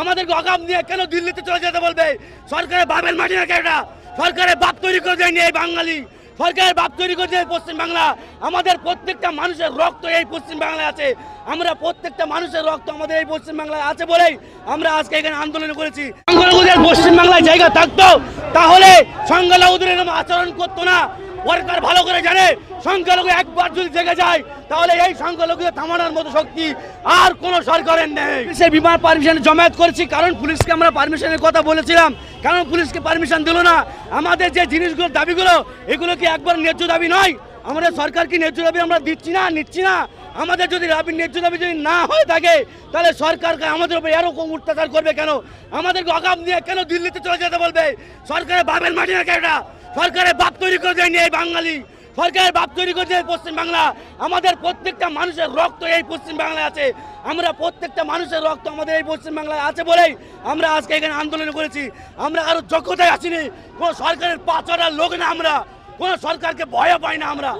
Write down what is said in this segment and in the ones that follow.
আমাদেরকে অগাম নিয়ে কেন দিল্লিতে চলে যেতে বলবে? সরকারের বাবের মাটি না এটা? সরকারের বাপ তৈরি করে দেয়নি এই বাঙালি। সরকারের বাপ তৈরি করেছে এই পশ্চিম বাংলা। আমাদের প্রত্যেকটা মানুষের রক্ত এই পশ্চিম বাংলায় আছে। আমরা প্রত্যেকটা মানুষের রক্ত আমাদের এই পশ্চিম বাংলায় আছে বলেই আমরা আজকে এখানে আন্দোলন করেছি। সংখ্যালঘুদের পশ্চিম বাংলায় জায়গা থাকতো, তাহলে সংখ্যালঘুদের এরকম আচরণ করতো না। সরকার ভালো করে জানে, সংখ্যালঘু একবার যদি জেগে যায়, তাহলে এই সংখ্যালঘুদের থামানোর মতো শক্তি আর কোনো সরকারের নেই। পুলিশের বিমান পারমিশন জমায়েত করেছি, কারণ পুলিশকে আমরা পারমিশনের কথা বলেছিলাম। কারণ পুলিশকে পারমিশন দিল না। আমাদের যে জিনিসগুলো, দাবিগুলো এগুলো কি একবার ন্যায্য দাবি নয়। আমাদের সরকার কি ন্যায্য দাবি আমরা দিচ্ছি না, নিচ্ছি না। আমাদের যদি দাবি, ন্যায্য দাবি যদি না হয়ে থাকে, তাহলে সরকারকে আমাদের উপর এরকম অত্যাচার করবে কেন? আমাদেরকে অগাম নিয়ে কেন দিল্লিতে চলে যেতে বলবে? সরকারের বাবের মাটি না এটা সরকারের বাপ তৈরি করে দেয়নি এই বাঙালি। সরকারের বাপ তৈরি করেছে এই পশ্চিম বাংলা। আমাদের প্রত্যেকটা মানুষের রক্ত এই পশ্চিম বাংলায় আছে। আমরা প্রত্যেকটা মানুষের রক্ত আমাদের এই পশ্চিম বাংলায় আছে বলেই আমরা আজকে এখানে আন্দোলন করেছি। আমরা কারও যোগ্যতায় আসিনি। কোনো সরকারের পাঁচটার লোক না আমরা। কোনো সরকারকে ভয় পাই না আমরা।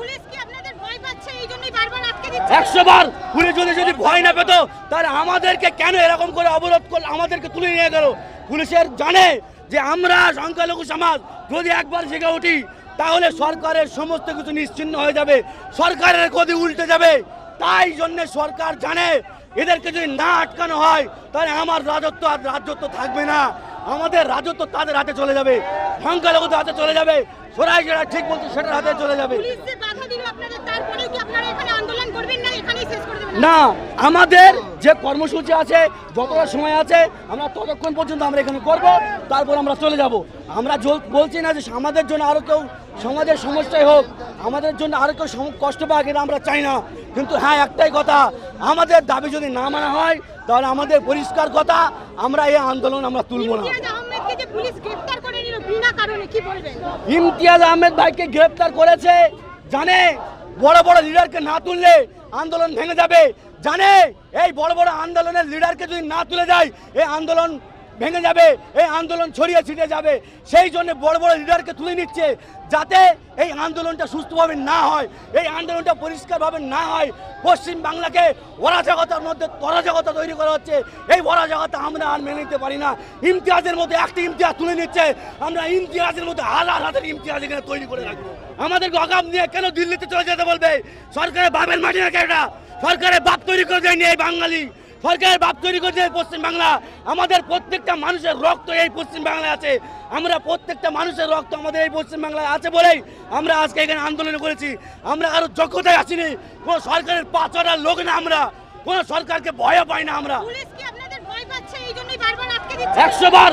একশো বার পুলিশ যদি যদি ভয় না পেত তাহলে আমাদেরকে কেন এরকম করে অবরোধ করল? আমাদেরকে তুলে নিয়ে গেল? পুলিশের জানে যে আমরা সংখ্যালঘু সমাজ যদি একবার জেগে উঠি, তাহলে সরকারের সমস্ত কিছু নিশ্চিন্ন হয়ে যাবে। সরকারের গদি উল্টে যাবে। তাই জন্য সরকার জানে, এদেরকে যদি না আটকানো হয়, তাহলে আমার রাজত্ব আর রাজত্ব থাকবে না। আমাদের রাজত্ব তাদের হাতে চলে যাবে। সংখ্যালঘুদের হাতে চলে যাবে। সরাই যেটা ঠিক বলছে, সেটার হাতে চলে যাবে পুলিশ যে বাধা দিল আপনাদের তারপরেও কি আপনারা এখানে আন্দোলন করবেন না এখানেই শেষ করে দেবেন না আমাদের যে কর্মসূচি আছে যতটা সময় আছে আমরা ততক্ষণ পর্যন্ত আমরা এখানে করব তারপর আমরা চলে যাব। আমরা বলছি না যে আমাদের জন্য আরও কেউ সমাজের সমস্যাই হোক আমাদের জন্য আরও কেউ কষ্ট পাক এটা আমরা চাই না। কিন্তু হ্যাঁ একটাই কথা আমাদের দাবি যদি না মানা হয় তাহলে আমাদের পরিষ্কার কথা আমরা এই আন্দোলন আমরা তুলব না। ইমতিয়াজ আহমেদ ভাইকে গ্রেপ্তার করেছে জানে? বড় বড় লিডারকে না তুললে আন্দোলন ভেঙে যাবে। জানে, এই বড় বড় আন্দোলনের লিডারকে যদি না তুলে যায়, এই আন্দোলন ভেঙে যাবে, এই আন্দোলন ছড়িয়ে ছিটিয়ে যাবে। সেই জন্য বড় বড় লিডারকে তুলে নিচ্ছে, যাতে এই আন্দোলনটা সুস্থভাবে না হয়, এই আন্দোলনটা পরিষ্কারভাবে না হয়। পশ্চিম বাংলাকে অরাজকতার মধ্যে অরাজকতা তৈরি করা হচ্ছে। এই অরাজকতা আমরা আর মেনে নিতে পারি না। ইমতিয়াজের মধ্যে একটা ইমতিয়াজ তুলে নিচ্ছে। আমরা ইমতিয়াজের মধ্যে হাজার হাজার ইমতিয়াজ এখানে তৈরি করে রাখব। আমাদেরকে অগাম নিয়ে কেন দিল্লিতে চলে যেতে বলবে? সরকারের বাবের মাটি না এটা? সরকারের বাপ তৈরি করে দেয়নি এই বাঙালি। সরকারের বাপ তৈরি করছে এই পশ্চিম বাংলা। আমাদের প্রত্যেকটা মানুষের রক্ত এই পশ্চিম বাংলায় আছে। আমরা প্রত্যেকটা মানুষের রক্ত আমাদের এই পশ্চিমবাংলায় আছে বলেই আমরা আজকে এখানে আন্দোলন করেছি। আমরা কারও যোগ্যতায় আসিনি। কোনো সরকারের পাঁচটা লোক না আমরা। কোনো সরকারকে ভয় পাই না আমরা। একশো বার